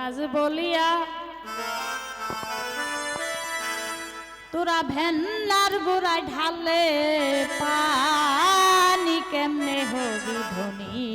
কাজ বলিয়া তোরা ভেন্নার গোড়ায় ঢালে পানি কেমনে হবি ধনী?